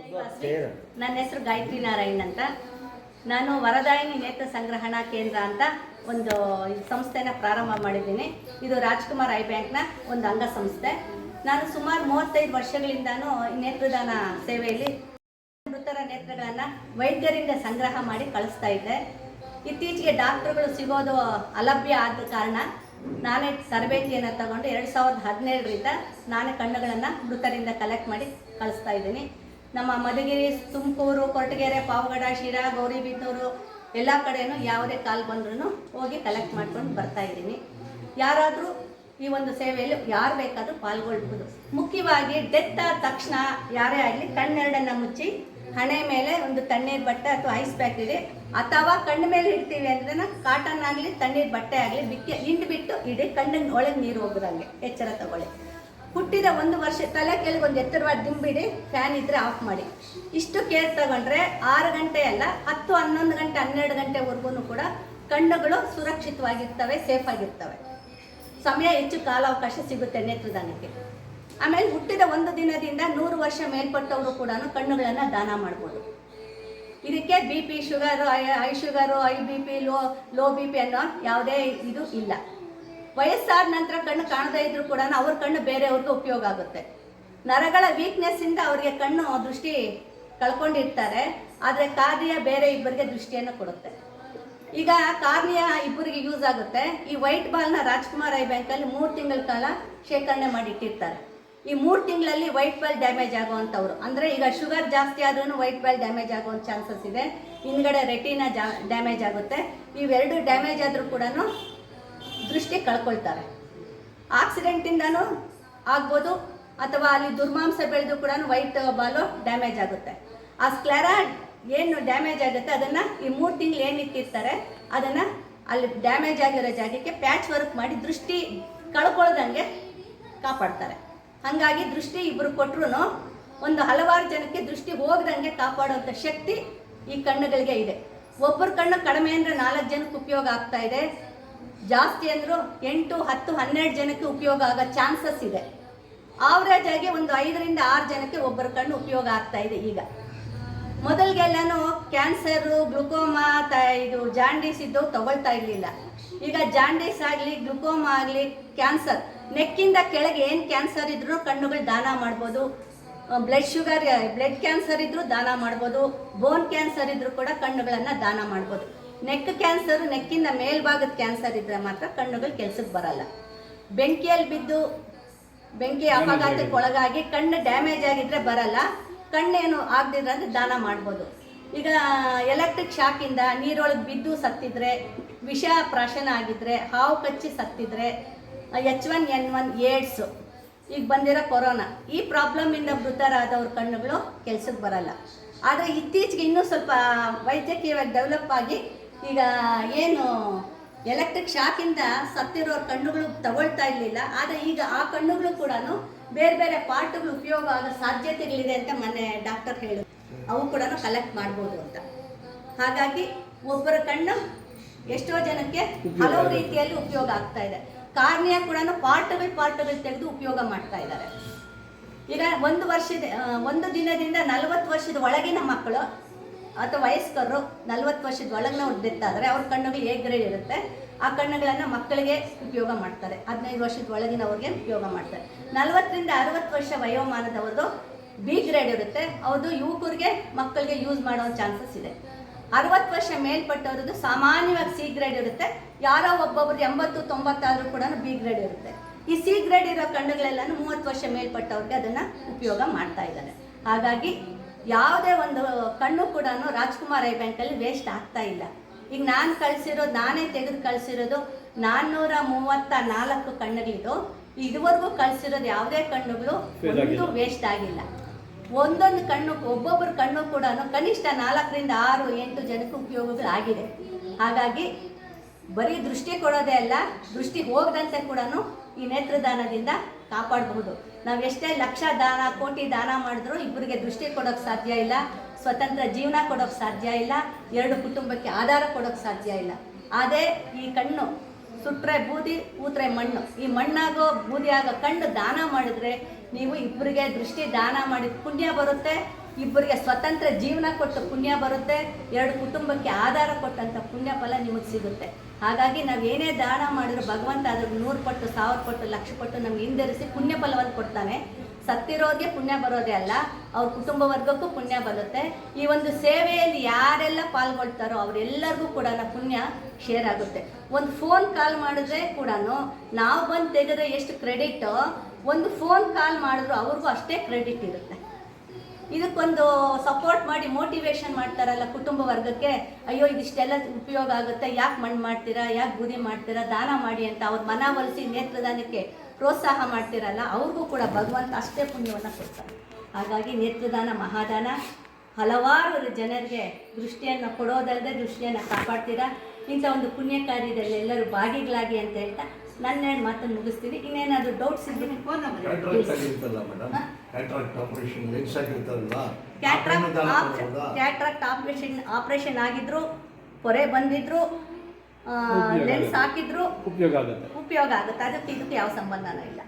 ನನ್ನ ಹೆಸರು ಗಾಯತ್ರಿ ನಾರಾಯಣ್ ಅಂತ. ನಾನು ವರದಾಯಿನಿ ನೇತ್ರ ಸಂಗ್ರಹಣಾ ಕೇಂದ್ರ ಅಂತ ಒಂದು ಸಂಸ್ಥೆನ ಪ್ರಾರಂಭ ಮಾಡಿದ್ದೀನಿ. ಇದು ರಾಜ್ಕುಮಾರ್ ಐ ಬ್ಯಾಂಕ್ನ ಒಂದು ಅಂಗ ಸಂಸ್ಥೆ ನಾನು ಸುಮಾರು ಮೂವತ್ತೈದು ವರ್ಷಗಳಿಂದಾನು ಈ ನೇತ್ರದಾನ ಸೇವೆಯಲ್ಲಿ ಮೃತರ ನೇತ್ರಗಳನ್ನು ವೈದ್ಯರಿಂದ ಸಂಗ್ರಹ ಮಾಡಿ ಕಳಿಸ್ತಾ ಇದ್ದೆ. ಇತ್ತೀಚೆಗೆ ಡಾಕ್ಟರ್ಗಳು ಸಿಗೋದು ಅಲಭ್ಯ ಆದ ಕಾರಣ ನಾನೇ ತರಬೇತಿಯನ್ನು ತಗೊಂಡು ಎರಡು ಸಾವಿರದ ಹದಿನೇಳರಿಂದ ನಾನೇ ಕಣ್ಣುಗಳನ್ನು ಮೃತರಿಂದ ಕಲೆಕ್ಟ್ ಮಾಡಿ ಕಳಿಸ್ತಾ ಇದ್ದೀನಿ. ನಮ್ಮ ಮಧುಗಿರಿ, ತುಮಕೂರು, ಕೊರಟಗೆರೆ, ಪಾವಗಡ, ಶಿರಾ ಗೌರಿಬಿದನೂರು ಎಲ್ಲ ಕಡೆಯೂ ಯಾವುದೇ ಕಾಲ್ ಬಂದ್ರೂ ಹೋಗಿ ಕಲೆಕ್ಟ್ ಮಾಡ್ಕೊಂಡು ಬರ್ತಾ ಇದ್ದೀನಿ. ಯಾರಾದರೂ ಈ ಒಂದು ಸೇವೆಯಲ್ಲಿ ಯಾರು ಬೇಕಾದರೂ ಪಾಲ್ಗೊಳ್ಬೋದು ಮುಖ್ಯವಾಗಿ ಡೆತ್ ಆದ ತಕ್ಷಣ ಯಾರೇ ಆಗಲಿ ಕಣ್ಣೆರಡನ್ನು ಮುಚ್ಚಿ ಹಣೆ ಮೇಲೆ ಒಂದು ತಣ್ಣೀರು ಬಟ್ಟೆ ಅಥವಾ ಐಸ್ ಪ್ಯಾಕ್ ಇದೆ ಅಥವಾ ಕಣ್ಣು ಮೇಲೆ ಇಡ್ತೀವಿ ಅಂದ್ರೆ ಕಾಟನ್ ಆಗಲಿ, ತಣ್ಣೀರು ಬಟ್ಟೆ ಆಗಲಿ, ಬಿಕ್ಕಿ ಹಿಂಡ್ಬಿಟ್ಟು ಇಡಿ, ಕಣ್ಣಿನ ಒಳಗೆ ನೀರು ಹೋಗೋದಂಗೆ ಎಚ್ಚರ ತಗೊಳ್ಳಿ. ಹುಟ್ಟಿದ ಒಂದು ವರ್ಷ ತಲೆ ಕೆಳಗೆ ಒಂದು ಎತ್ತರವಾದ ದಿಂಬಿಡಿ ಫ್ಯಾನ್ ಇದ್ರೆ ಆಫ್ ಮಾಡಿ. ಇಷ್ಟು ಕೇರ್ ತಗೊಂಡ್ರೆ ಆರು ಗಂಟೆ ಅಲ್ಲ, ಹತ್ತು, ಹನ್ನೊಂದು ಗಂಟೆ, ಹನ್ನೆರಡು ಗಂಟೆವರೆಗೂ ಕೂಡ ಕಣ್ಣುಗಳು ಸುರಕ್ಷಿತವಾಗಿರ್ತವೆ ಸೇಫ್ ಆಗಿರ್ತವೆ. ಸಮಯ ಹೆಚ್ಚು ಕಾಲಾವಕಾಶ ಸಿಗುತ್ತೆ ನೇತ್ರದಾನಕ್ಕೆ. ಆಮೇಲೆ ಹುಟ್ಟಿದ ಒಂದು ದಿನದಿಂದ ನೂರು ವರ್ಷ ಮೇಲ್ಪಟ್ಟವರು ಕೂಡ ಕಣ್ಣುಗಳನ್ನು ದಾನ ಮಾಡ್ಬೋದು. ಇದಕ್ಕೆ B P sugar high high sugar high B P low low B P ಅನ್ನೋ ಯಾವುದೇ ಇದು ಇಲ್ಲ. ವಯಸ್ಸಾದ ನಂತರ ಕಣ್ಣು ಕಾಣದೇ ಇದ್ರೂ ಕೂಡ ಅವ್ರ ಕಣ್ಣು ಬೇರೆಯವ್ರಿಗೆ ಉಪಯೋಗ ಆಗುತ್ತೆ. ನರಗಳ ವೀಕ್ನೆಸ್ಸಿಂದ ಅವರಿಗೆ ಕಣ್ಣು ದೃಷ್ಟಿ ಕಳ್ಕೊಂಡಿರ್ತಾರೆ. ಆದರೆ ಕಾರ್ನಿಯ ಬೇರೆ ಇಬ್ಬರಿಗೆ ದೃಷ್ಟಿಯನ್ನು ಕೊಡುತ್ತೆ. ಈಗ ಕಾರ್ನಿಯ ಇಬ್ಬರಿಗೆ ಯೂಸ್ ಆಗುತ್ತೆ. ಈ ವೈಟ್ ಬಾಲ್ನ ರಾಜ್ಕುಮಾರ್ ಐ ಬ್ಯಾಂಕಲ್ಲಿ ಮೂರು ತಿಂಗಳ ಕಾಲ ಶೇಖರಣೆ ಮಾಡಿ ಇಟ್ಟಿರ್ತಾರೆ. ಈ ಮೂರು ತಿಂಗಳಲ್ಲಿ ವೈಟ್ ಬಾಲ್ ಡ್ಯಾಮೇಜ್ ಆಗುವಂಥವ್ರು. ಅಂದರೆ ಈಗ ಶುಗರ್ ಜಾಸ್ತಿ ಆದ್ರೂ ವೈಟ್ ಬಾಲ್ ಡ್ಯಾಮೇಜ್ ಆಗುವಂಥ ಚಾನ್ಸಸ್ ಇದೆ. ಹಿಂದ್ಗಡೆ ರೆಟಿನ ಡ್ಯಾಮೇಜ್ ಆಗುತ್ತೆ. ಇವೆರಡು ಡ್ಯಾಮೇಜ್ ಆದರೂ ಕೂಡ ದೃಷ್ಟಿ ಕಳ್ಕೊಳ್ತಾರೆ. ಆಕ್ಸಿಡೆಂಟಿಂದನೂ ಆಗ್ಬೋದು, ಅಥವಾ ಅಲ್ಲಿ ದುರ್ಮಾಂಸ ಬೆಳೆದು ಕೂಡ ವೈಟ್ ಬಾಲು ಡ್ಯಾಮೇಜ್ ಆಗುತ್ತೆ. ಆ ಸ್ಕ್ಲೆರಾ ಏನು ಡ್ಯಾಮೇಜ್ ಆಗುತ್ತೆ, ಅದನ್ನು ಈ ಮೂರು ತಿಂಗಳು ಏನು ಇಟ್ಟಿರ್ತಾರೆ, ಅದನ್ನು ಅಲ್ಲಿ ಡ್ಯಾಮೇಜ್ ಆಗಿರೋ ಜಾಗಕ್ಕೆ ಪ್ಯಾಚ್ ವರ್ಕ್ ಮಾಡಿ ದೃಷ್ಟಿ ಕಳ್ಕೊಳ್ದಂಗೆ ಕಾಪಾಡ್ತಾರೆ. ಹಾಗಾಗಿ ದೃಷ್ಟಿ ಇಬ್ಬರು ಕೊಟ್ಟರು ಒಂದು ಹಲವಾರು ಜನಕ್ಕೆ ದೃಷ್ಟಿ ಹೋಗ್ದಂಗೆ ಕಾಪಾಡುವಂಥ ಶಕ್ತಿ ಈ ಕಣ್ಣುಗಳಿಗೆ ಇದೆ. ಒಬ್ಬರ ಕಣ್ಣು ಕಡಿಮೆ ಅಂದರೆ ನಾಲ್ಕು ಜನಕ್ಕೆ ಉಪಯೋಗ ಆಗ್ತಾ ಇದೆ. ಜಾಸ್ತಿ ಅಂದರೂ ಎಂಟು, ಹತ್ತು, ಹನ್ನೆರಡು ಜನಕ್ಕೆ ಉಪಯೋಗ ಆಗೋ ಚಾನ್ಸಸ್ ಇದೆ. ಆವ್ರೇಜ್ ಆಗಿ ಒಂದು ಐದರಿಂದ ಆರು ಜನಕ್ಕೆ ಒಬ್ಬರ ಕಣ್ಣು ಉಪಯೋಗ ಆಗ್ತಾ ಇದೆ ಈಗ. ಮೊದಲಿಗೆಲ್ಲನೂ ಕ್ಯಾನ್ಸರು ಗ್ಲುಕೋಮಾ ತ ಇದು ಜಾಂಡೀಸ್ ಇದ್ದು ತಗೊಳ್ತಾ ಇರಲಿಲ್ಲ. ಈಗ ಜಾಂಡೀಸ್ ಆಗಲಿ ಗ್ಲುಕೋಮಾ ಆಗಲಿ ಕ್ಯಾನ್ಸರ್ ನೆಕ್ಕಿಂದ ಕೆಳಗೆ ಏನು ಕ್ಯಾನ್ಸರ್ ಇದ್ರೂ ಕಣ್ಣುಗಳು ದಾನ ಮಾಡ್ಬೋದು. ಬ್ಲಡ್ ಶುಗರ್ ಬ್ಲಡ್ ಕ್ಯಾನ್ಸರ್ ಇದ್ರೂ ದಾನ ಮಾಡ್ಬೋದು. ಬೋನ್ ಕ್ಯಾನ್ಸರ್ ಇದ್ರೂ ಕೂಡ ಕಣ್ಣುಗಳನ್ನು ದಾನ ಮಾಡ್ಬೋದು. ನೆಕ್ ಕ್ಯಾನ್ಸರ್ ನೆಕ್ಕಿಂದ ಮೇಲ್ಭಾಗದ ಕ್ಯಾನ್ಸರ್ ಇದ್ರೆ ಮಾತ್ರ ಕಣ್ಣುಗಳು ಕೆಲ್ಸಕ್ಕೆ ಬರಲ್ಲ. ಬೆಂಕಿಯಲ್ಲಿ ಬಿದ್ದು ಬೆಂಕಿ ಅಪಘಾತಕ್ಕೆ ಒಳಗಾಗಿ ಕಣ್ಣು ಡ್ಯಾಮೇಜ್ ಆಗಿದ್ರೆ ಬರಲ್ಲ. ಕಣ್ಣೇನು ಆಗದಿದ್ರೆ ಅಂದ್ರೆ ದಾನ ಮಾಡ್ಬೋದು. ಈಗ ಎಲೆಕ್ಟ್ರಿಕ್ ಶಾಕಿಂದ ನೀರೊಳಗೆ ಬಿದ್ದು ಸತ್ತಿದ್ರೆ ವಿಷ ಪ್ರಾಶನ ಆಗಿದ್ರೆ ಹಾವು ಕಚ್ಚಿ ಸತ್ತಿದ್ರೆ H one N one AIDS ಈಗ ಬಂದಿರೋ ಕೊರೋನಾ. ಈ ಪ್ರಾಬ್ಲಮಿಂದ ಮೃತರಾದವ್ರ ಕಣ್ಣುಗಳು ಕೆಲ್ಸಕ್ಕೆ ಬರಲ್ಲ. ಆದರೆ ಇತ್ತೀಚೆಗೆ ಇನ್ನೂ ಸ್ವಲ್ಪ ವೈದ್ಯಕೀಯವಾಗಿ ಡೆವಲಪ್ ಆಗಿ ಈಗ ಏನು ಎಲೆಕ್ಟ್ರಿಕ್ ಶಾಕಿಂದ ಸತ್ತಿರೋ ಕಣ್ಣುಗಳು ತಗೊಳ್ತಾ ಇರಲಿಲ್ಲ. ಆದರೆ ಈಗ ಆ ಕಣ್ಣುಗಳು ಕೂಡ ಬೇರೆ ಬೇರೆ ಪಾರ್ಟ್ಗಳು ಉಪಯೋಗ ಆಗೋ ಸಾಧ್ಯತೆಗಳಿದೆ ಅಂತ ಮೊನ್ನೆ ಡಾಕ್ಟರ್ ಹೇಳಿದ್ರು. ಅವು ಕೂಡ ಕಲೆಕ್ಟ್ ಮಾಡ್ಬೋದು ಅಂತ. ಹಾಗಾಗಿ ಒಬ್ಬರ ಕಣ್ಣು ಎಷ್ಟೋ ಜನಕ್ಕೆ ಹಲವು ರೀತಿಯಲ್ಲಿ ಉಪಯೋಗ ಆಗ್ತಾ ಇದೆ. ಕಾರ್ನಿಯ ಕೂಡ ಪಾರ್ಟ್ಗಳು ಪಾರ್ಟ್ಗಳು ತೆಗೆದು ಉಪಯೋಗ ಮಾಡ್ತಾ ಇದ್ದಾರೆ. ಈಗ ಒಂದು ವರ್ಷದ ಒಂದು ದಿನದಿಂದ ನಲವತ್ತು ವರ್ಷದ ಒಳಗಿನ ಮಕ್ಕಳು ಅಥವಾ ವಯಸ್ಕರು ನಲವತ್ತು ವರ್ಷದ ಒಳಗೆ ಆದರೆ ಅವ್ರ ಕಣ್ಣುಗಳು ಎ ಗ್ರೇಡ್ ಇರುತ್ತೆ? ಆ ಕಣ್ಣುಗಳನ್ನು ಮಕ್ಕಳಿಗೆ ಉಪಯೋಗ ಮಾಡ್ತಾರೆ. ಹದಿನೈದು ವರ್ಷದ ಒಳಗಿನವ್ರಿಗೆ ಉಪಯೋಗ ಮಾಡ್ತಾರೆ. ನಲವತ್ತರಿಂದ ಅರವತ್ತು ವರ್ಷ ವಯೋಮಾನದವ್ರದ್ದು ಬಿ ಗ್ರೇಡ್ ಇರುತ್ತೆ. ಅವ್ರದ್ದು ಯುವಕರಿಗೆ ಮಕ್ಕಳಿಗೆ ಯೂಸ್ ಮಾಡೋ ಚಾನ್ಸಸ್ ಇದೆ. ಅರವತ್ತು ವರ್ಷ ಮೇಲ್ಪಟ್ಟವ್ರದ್ದು ಸಾಮಾನ್ಯವಾಗಿ ಸಿ ಗ್ರೇಡ್ ಇರುತ್ತೆ. ಯಾರೋ ಒಬ್ಬೊಬ್ರು ಎಂಬತ್ತು, ತೊಂಬತ್ತಾದರೂ ಕೂಡ ಬಿ ಗ್ರೇಡ್ ಇರುತ್ತೆ. ಈ ಸಿ ಗ್ರೇಡ್ ಇರೋ ಕಣ್ಣುಗಳೆಲ್ಲನೂ ಮೂವತ್ತು ವರ್ಷ ಮೇಲ್ಪಟ್ಟವ್ರಿಗೆ ಅದನ್ನು ಉಪಯೋಗ ಮಾಡ್ತಾ ಇದ್ದಾರೆ. ಹಾಗಾಗಿ ಯಾವುದೇ ಒಂದು ಕಣ್ಣು ಕೂಡ ರಾಜ್ಕುಮಾರ್ ಐ ಬ್ಯಾಂಕಲ್ಲಿ ವೇಸ್ಟ್ ಆಗ್ತಾ ಇಲ್ಲ. ಈಗ ನಾನು ಕಳಿಸಿರೋದು ನಾನೇ ತೆಗೆದು ಕಳಿಸಿರೋದು ನಾನ್ನೂರ ಮೂವತ್ತ ನಾಲ್ಕು ಕಣ್ಣುಗಳಿದ್ದು ಇದುವರೆಗೂ ಕಳಿಸಿರೋದು ಯಾವುದೇ ಕಣ್ಣುಗಳು ಒಂದು ವೇಸ್ಟ್ ಆಗಿಲ್ಲ. ಒಂದೊಂದು ಕಣ್ಣು ಒಬ್ಬೊಬ್ಬರ ಕಣ್ಣು ಕೂಡ ಕನಿಷ್ಠ ನಾಲ್ಕರಿಂದ ಆರು ಎಂಟು ಜನಕ್ಕೆ ಉಪಯೋಗಗಳಾಗಿದೆ. ಹಾಗಾಗಿ ಬರೀ ದೃಷ್ಟಿ ಕೊಡೋದೇ ಅಲ್ಲ ದೃಷ್ಟಿ ಹೋಗದಂತೆ ಕೂಡ ಈ ನೇತ್ರದಾನದಿಂದ ಕಾಪಾಡಬಹುದು. ನಾವು ಎಷ್ಟೇ ಲಕ್ಷ ದಾನ, ಕೋಟಿ ದಾನ ಮಾಡಿದ್ರು ಇಬ್ಬರಿಗೆ ದೃಷ್ಟಿ ಕೊಡೋಕೆ ಸಾಧ್ಯ ಇಲ್ಲ, ಸ್ವತಂತ್ರ ಜೀವನ ಕೊಡೋಕೆ ಸಾಧ್ಯ ಇಲ್ಲ, ಎರಡು ಕುಟುಂಬಕ್ಕೆ ಆಧಾರ ಕೊಡೋಕೆ ಸಾಧ್ಯ ಇಲ್ಲ. ಅದೇ ಈ ಕಣ್ಣು, ಸುಟ್ರೆ ಬೂದಿ ಕೂತ್ರೆ ಮಣ್ಣು. ಈ ಮಣ್ಣಾಗೋ ಬೂದಿ ಆಗೋ ಕಣ್ಣು ದಾನ ಮಾಡಿದ್ರೆ ನೀವು ಇಬ್ಬರಿಗೆ ದೃಷ್ಟಿ ದಾನ ಮಾಡಿದ ಪುಣ್ಯ ಬರುತ್ತೆ. ಇಬ್ಬರಿಗೆ ಸ್ವತಂತ್ರ ಜೀವನ ಕೊಟ್ಟು ಪುಣ್ಯ ಬರುತ್ತೆ, ಎರಡು ಕುಟುಂಬಕ್ಕೆ ಆಧಾರ ಕೊಟ್ಟಂಥ ಪುಣ್ಯ ಫಲ ನಿಮಗೆ ಸಿಗುತ್ತೆ. ಹಾಗಾಗಿ ನಾವು ಏನೇ ದಾನ ಮಾಡಿದ್ರು ಭಗವಂತ ಅದ್ರ ನೂರು ಪಟ್ಟು, ಸಾವಿರ ಪಟ್ಟು, ಲಕ್ಷ ಪಟ್ಟು ನಮ್ಗೆ ಹಿಂದಿರಿಸಿ ಪುಣ್ಯ ಫಲವನ್ನು ಕೊಡ್ತಾನೆ. ಸತ್ತಿರೋರಿಗೆ ಪುಣ್ಯ ಬರೋದೇ ಅಲ್ಲ, ಅವ್ರ ಕುಟುಂಬ ವರ್ಗಕ್ಕೂ ಪುಣ್ಯ ಬರುತ್ತೆ. ಈ ಒಂದು ಸೇವೆಯಲ್ಲಿ ಯಾರೆಲ್ಲ ಪಾಲ್ಗೊಳ್ತಾರೋ ಅವರೆಲ್ಲರಿಗೂ ಕೂಡ ಪುಣ್ಯ ಶೇರ್ ಆಗುತ್ತೆ. ಒಂದು ಫೋನ್ ಕಾಲ್ ಮಾಡಿದ್ರೆ ಕೂಡ ನಾವು ಬಂದು ತೆಗೆದ್ರೆ ಎಷ್ಟು ಕ್ರೆಡಿಟ್ ಒಂದು ಫೋನ್ ಕಾಲ್ ಮಾಡಿದ್ರು ಅವ್ರಿಗೂ ಅಷ್ಟೇ ಕ್ರೆಡಿಟ್ ಇರುತ್ತೆ. ಇದಕ್ಕೊಂದು ಸಪೋರ್ಟ್ ಮಾಡಿ ಮೋಟಿವೇಶನ್ ಮಾಡ್ತಾರಲ್ಲ ಕುಟುಂಬ ವರ್ಗಕ್ಕೆ, ಅಯ್ಯೋ, ಇದಿಷ್ಟೆಲ್ಲ ಉಪಯೋಗ ಆಗುತ್ತೆ. ಯಾಕೆ ಮಣ್ಣು ಮಾಡ್ತೀರಾ? ಯಾಕೆ ಬೂದಿ ಮಾಡ್ತೀರಾ? ದಾನ ಮಾಡಿ ಅಂತ ಅವ್ರ ಮನವೊಲಿಸಿ ನೇತ್ರದಾನಕ್ಕೆ ಪ್ರೋತ್ಸಾಹ ಮಾಡ್ತೀರಲ್ಲ, ಅವ್ರಿಗೂ ಕೂಡ ಭಗವಂತ ಅಷ್ಟೇ ಪುಣ್ಯವನ್ನು ಕೊಡ್ತಾರೆ ಹಾಗಾಗಿ ನೇತ್ರದಾನ ಮಹಾದಾನ. ಹಲವಾರು ಜನರಿಗೆ ದೃಷ್ಟಿಯನ್ನು ಕೊಡೋದಲ್ಲದೆ ದೃಷ್ಟಿಯನ್ನು ಕಾಪಾಡ್ತೀರಾ? ಇಂಥ ಒಂದು ಪುಣ್ಯ ಕಾರ್ಯದಲ್ಲಿ ಎಲ್ಲರೂ ಭಾಗಿಗಳಾಗಿ ಅಂತ ಹೇಳ್ತಾ ನನ್ನ ಎರಡು ಮಾತನ್ನು ಮುಗಿಸ್ತೀನಿ. ಇನ್ನೇನಾದರೂ ಡೌಟ್ಸ್ ಇದ್ದರೆ phone cataract operation operation operation ಆಗಿದ್ರು ಪೊರೆ ಬಂದಿದ್ರು ಲೆನ್ಸ್ ಹಾಕಿದ್ರು ಉಪಯೋಗ ಆಗುತ್ತೆ. ಉಪಯೋಗ ಆಗುತ್ತೆ. ಅದಕ್ಕೆ ಇದಕ್ಕೆ ಯಾವ ಸಂಬಂಧನೂ ಇಲ್ಲ.